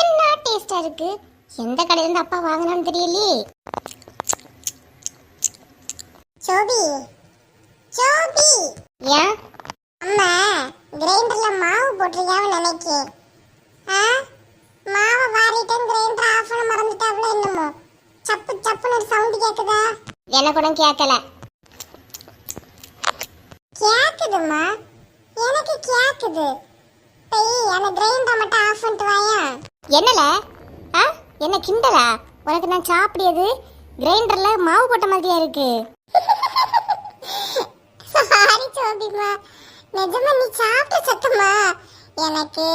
என்ன டேஸ்டா இருக்கு? எந்த கடையில இருந்து அப்பா வாங்கினான்னு தெரியலையே. சோபி. சோபி. ஏன்? அம்மா கிரைண்டர்ல மாவு போட்டிருக்காவ நினைக்கேன் ஆ? மாவை வாரிட்டு கிரைண்டர் ஆஃப் பண்ண மறந்துட்டாவல என்னமோ. சப்பு சப்புன்னு ஒரு சவுண்ட் கேக்குதா? எனக்கு கூட கேட்கல கேக்குதுமா எனக்கு கேக்குது. போய் அந்த கிரைண்டர் மட்டும் ஆஃப் பண்ணிட்டு வாயா? என்னல? ஆ? என்ன கிண்டலா? உனக்கு நான் சாப்பிடியது? கிரைண்டர்ல மாவு போட்ட மாதிரியா இருக்கு? சாரி சோபிமா. நிஜமா நீ சாப்பிட்ட சத்தமா? எனக்கு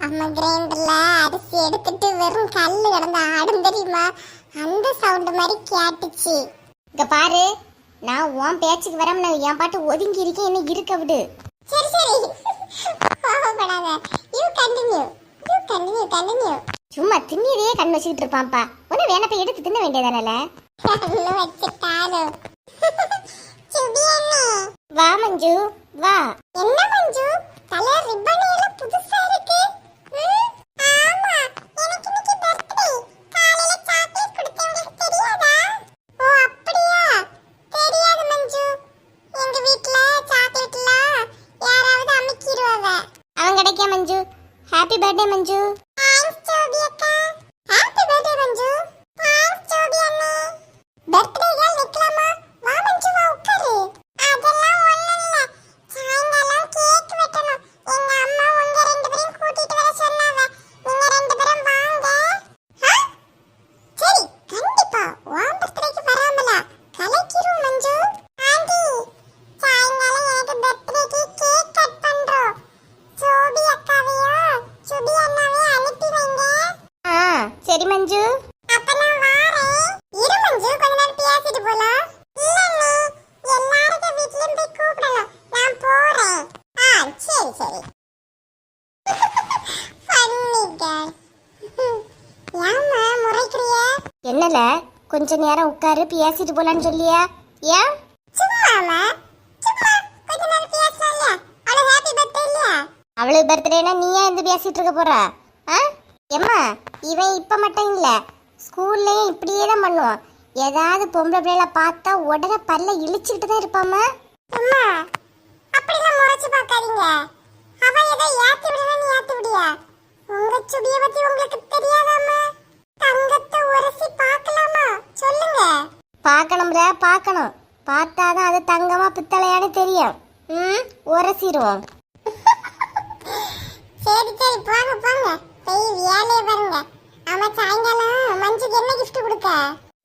அம்மா கிரைண்டர்ல அரிசி எடுத்துட்டு வெறும் கல்லு கிடந்த ஆடும் தெரியுமா? அந்த சவுண்ட் மாதிரி கேட்டுச்சு. இங்க பாரு. நான் உன் பேச்சுக்கு வராம நான் என் பாட்டு ஒதுங்கி இருக்கேன். என்ன இருக்க விடு. சரி சரி. கோவப்படாத you continue you continue continue சும்மா திண்ணியதையே கண் வச்சுக்கிட்டு இருப்பான்ப்பா. ஒன்று வேணா போய் எடுத்து தின்ன வேண்டியதானல? வச்சுட்டாலும். வா மஞ்சு வா. பர்த்டே மஞ்சு தேங்க்ஸ் ஜோபி அக்கா. Happy birthday Manju thanks Jobi அண்ணே. பர்த்டே கேர்ள் நிக்கலாமா? வா மஞ்சு வா. சரி. என்னல? கொஞ்ச நேரம் உட்காரு பேசிட்டு போலான்னு சொல்லியா? ஏன்? அவளுக்கு பர்த்டேனா நீ ஏன் இருந்து பேசிட்டு இருக்க போறா? எம்மா இவன் இப்ப மட்டும் இல்ல. ஸ்கூல்லயும் இப்படியே தான் பண்ணுவான். ஏதாவது பொம்பளை பிள்ளைல பார்த்தா உடனே பல்ல இழிச்சுக்கிட்டு தான் இருப்பாமா அம்மா அப்படிலாம் முறைச்சு பார்க்காதீங்க. அவ ஏதோ ஏத்தி விடுறா நீ ஏத்தி விடியா உங்க சுடிய பத்தி உங்களுக்கு தெரியாதாமா தங்கத்தை உரசி பார்க்கலாமா? சொல்லுங்க. பார்க்கணும்ல பார்க்கணும். பார்த்தாதான் அது தங்கமா பித்தளையான்னு தெரியும். ம் உரசிடுவோம். சரி சரி போங்க போங்க. போய் வேலையை பாருங்க. ஆமா சாயங்காலம் மஞ்சுக்கு என்ன gift கொடுக்க?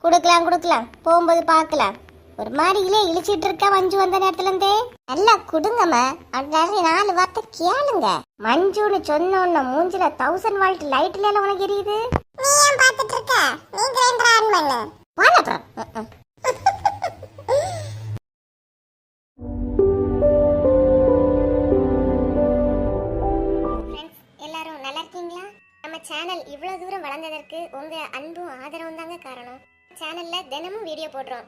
கொடுக்கலாம் கொடுக்கலாம். போகும்போது பார்க்கலாம். ஒரு மாதிரியிலே இழிச்சிட்டு இருக்கா மஞ்சு வந்த நேரத்துல இருந்தே நல்லா கொடுங்கம்மா. அப்படி நாலு வார்த்தை கேளுங்க. மஞ்சுன்னு சொன்ன உடனே மூஞ்சில தௌசண்ட் வால்ட் லைட்ல எல்லாம் உனக்கு எரியுது? நீ ஏன் பார்த்துட்டு இருக்க? நீ கிரைண்டர் ஆன் பண்ணு. வாங்க அப்புறம். எல்லாரும் நல்லா இருக்கீங்களா? நம்ம சேனல் இவ்வளோ தூரம் வளர்ந்ததற்கு உங்கள் அன்பும் ஆதரவும் தாங்க காரணம். சேனலில் தினமும் வீடியோ போடுறோம்.